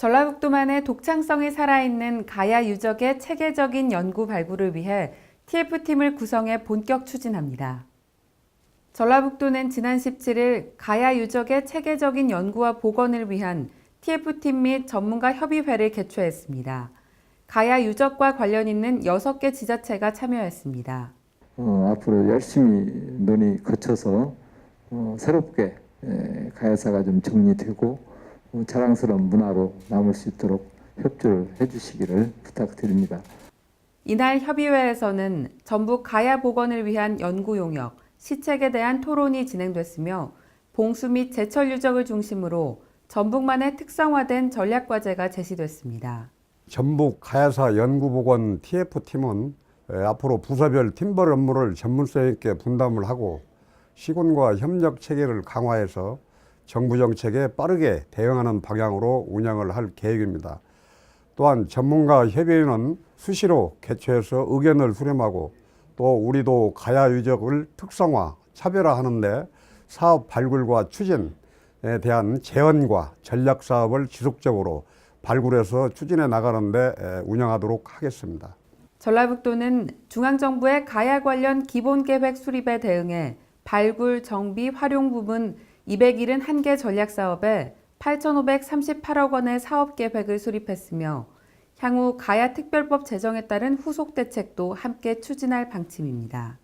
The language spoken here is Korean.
전라북도만의 독창성이 살아있는 가야 유적의 체계적인 연구 발굴을 위해 TF팀을 구성해 본격 추진합니다. 전라북도는 지난 17일 가야 유적의 체계적인 연구와 복원을 위한 TF팀 및 전문가 협의회를 개최했습니다. 가야 유적과 관련 있는 6개 지자체가 참여했습니다. 어, 앞으로 열심히 논의 거쳐서 어, 새롭게 에, 가야사가 좀 정리되고 어, 자랑스러운 문화로 남을 수 있도록 협조를 해주시기를 부탁드립니다. 이날 협의회에서는 전북 가야 복원을 위한 연구 용역, 시책에 대한 토론이 진행됐으며 봉수 및 제철 유적을 중심으로 전북만의 특성화된 전략 과제가 제시됐습니다. 전북 가야사 연구보건 TF팀은 앞으로 부서별 팀벌 업무를 전문성 있게 분담을 하고 시군과 협력 체계를 강화해서 정부 정책에 빠르게 대응하는 방향으로 운영을 할 계획입니다. 또한 전문가 협의회는 수시로 개최해서 의견을 수렴하고 또 우리도 가야 유적을 특성화, 차별화하는데 사업 발굴과 추진에 대한 제언과 전략 사업을 지속적으로 발굴해서 추진해 나가는데 운영하도록 하겠습니다. 전라북도는 중앙정부의 가야 관련 기본계획 수립에 대응해 발굴, 정비, 활용 부분 271개 전략 사업에 8,538억 원의 사업 계획을 수립했으며 향후 가야 특별법 제정에 따른 후속 대책도 함께 추진할 방침입니다.